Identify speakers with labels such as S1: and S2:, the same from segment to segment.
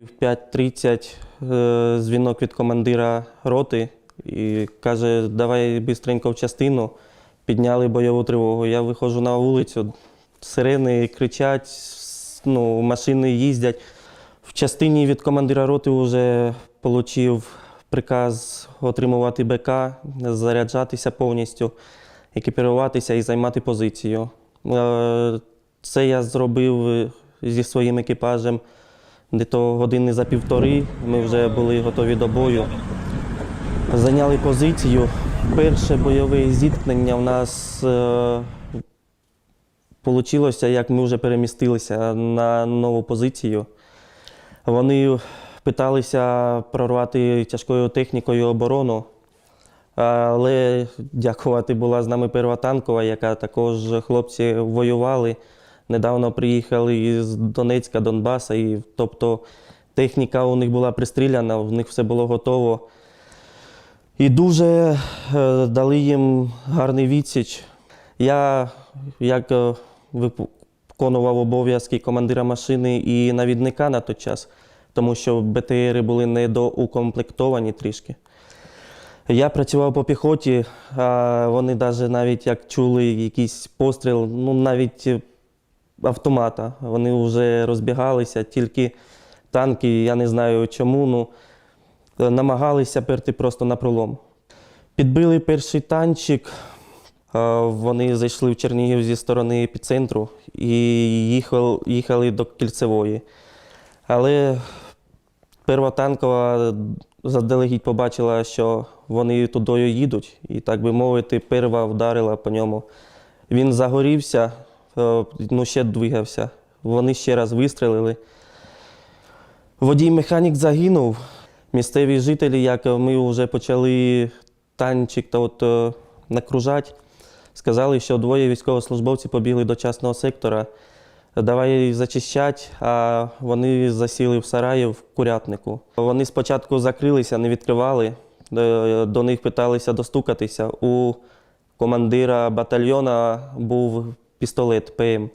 S1: В 5.30 е, дзвінок від командира роти і каже, давай швидко в частину. Підняли бойову тривогу. Я виходжу на вулицю, сирени кричать, ну, машини їздять. В частині від командира роти вже отримав приказ отримувати БК, заряджатися повністю, екіпіруватися і займати позицію. Е, Це я зробив зі своїм екіпажем десь години за півтори. Ми вже були готові до бою. Зайняли позицію. Перше бойове зіткнення в нас вийшло, як ми вже перемістилися на нову позицію. Вони питалися прорвати тяжкою технікою оборону, але дякувати була з нами перва танкова, яка також хлопці воювали. Недавно приїхали із Донецька, Донбаса, і тобто техніка у них була пристріляна, у них все було готово. І дуже е, дали їм гарний відсіч. Я, як е, виконував обов'язки командира машини і навідника на той час, тому що БТРи були недоукомплектовані трішки. Я працював по піхоті, а вони навіть, навіть як чули якийсь постріл, ну навіть е, автомата, вони вже розбігалися, тільки танки, я не знаю чому, ну, намагалися перти просто на пролом. Підбили перший танчик, вони зайшли в Чернігів зі сторони епіцентру і їхали, їхали до кільцевої. Але перва танкова заздалегідь побачила, що вони тудою їдуть, і, так би мовити, перва вдарила по ньому. Він загорівся, ну ще двигався. Вони ще раз вистрелили. Водій механік загинув. Місцеві жителі, як ми вже почали танчик та от, е, накружати, сказали, що двоє військовослужбовців побігли до частного сектора. Давай зачищать, а вони засіли в сараї в курятнику. Вони спочатку закрилися, не відкривали. Е, До них питалися достукатися. У командира батальйона був пістолет ПМ. Е,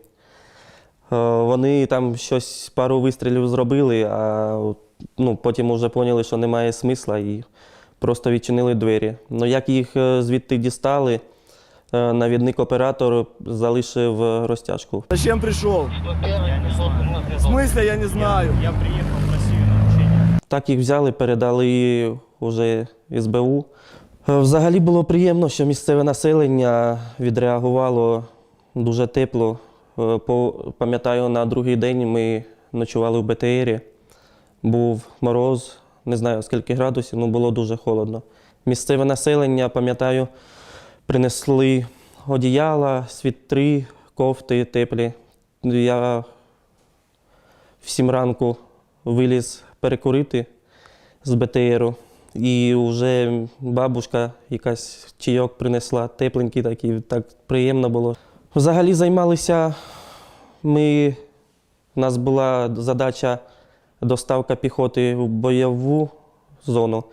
S1: Вони там щось пару вистрілів зробили, а ну, потім вже поняли, що немає смисла і просто відчинили двері. Ну як їх е, звідти дістали, е, навідник оператор залишив розтяжку.
S2: Зачем пришел? В смысле, я не знаю.
S3: Я приехал в Россию на учение.
S1: Так їх взяли, передали вже СБУ. Взагалі було приємно, що місцеве населення відреагувало дуже тепло. Е, Пам'ятаю, на другий день ми ночували в БТРі. Був мороз, не знаю скільки градусів, але було дуже холодно. Місцеве населення, пам'ятаю, принесли одіяла, світри, кофти теплі. Я в сім ранку виліз перекурити з БТРу. І вже бабушка якась чайок принесла, тепленький такий, так приємно було. Взагалі займалися ми, у нас була задача доставка піхоти в бойову зону,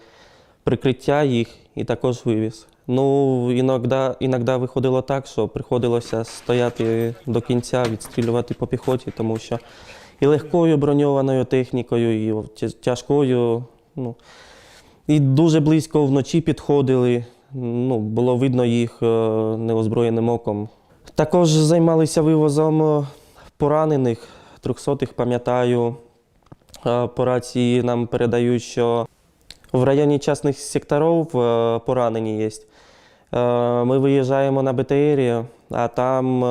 S1: прикриття їх і також вивіз. Ну, іноді, іноді виходило так, що приходилося стояти до кінця, відстрілювати по піхоті, тому що і легкою броньованою технікою, і тяжкою. Ну, і дуже близько вночі підходили. Ну, було видно їх е, неозброєним оком. Також займалися вивозом е, поранених, трьохсотих, пам'ятаю. Е, По рації нам передають, що в районі частних секторів е, поранені є. Ми виїжджаємо на БТРі, а там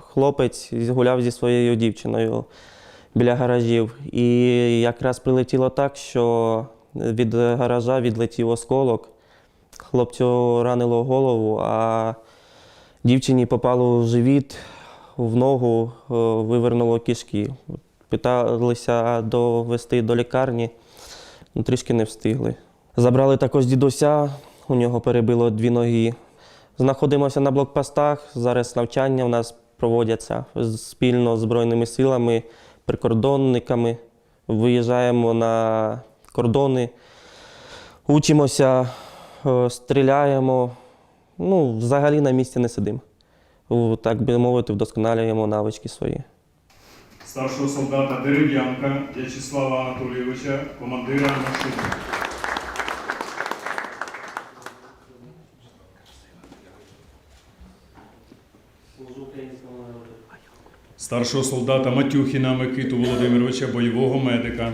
S1: хлопець гуляв зі своєю дівчиною біля гаражів. І якраз прилетіло так, що від гаража відлетів осколок. Хлопцю ранило голову, а дівчині попало в живіт, в ногу, е, вивернуло кишки. Питалися довести до лікарні, ну, трішки не встигли. Забрали також дідуся, у нього перебило дві ноги. Знаходимося на блокпостах. Зараз навчання у нас проводяться спільно з Збройними силами, прикордонниками. Виїжджаємо на кордони, учимося, е, стріляємо. Ну, взагалі на місці не сидимо. Так би мовити, вдосконалюємо навички свої.
S4: старшого солдата Дерев'янка В'ячеслава Анатолійовича, командира машини. Старшого солдата Матюхіна Микиту Володимировича, бойового медика.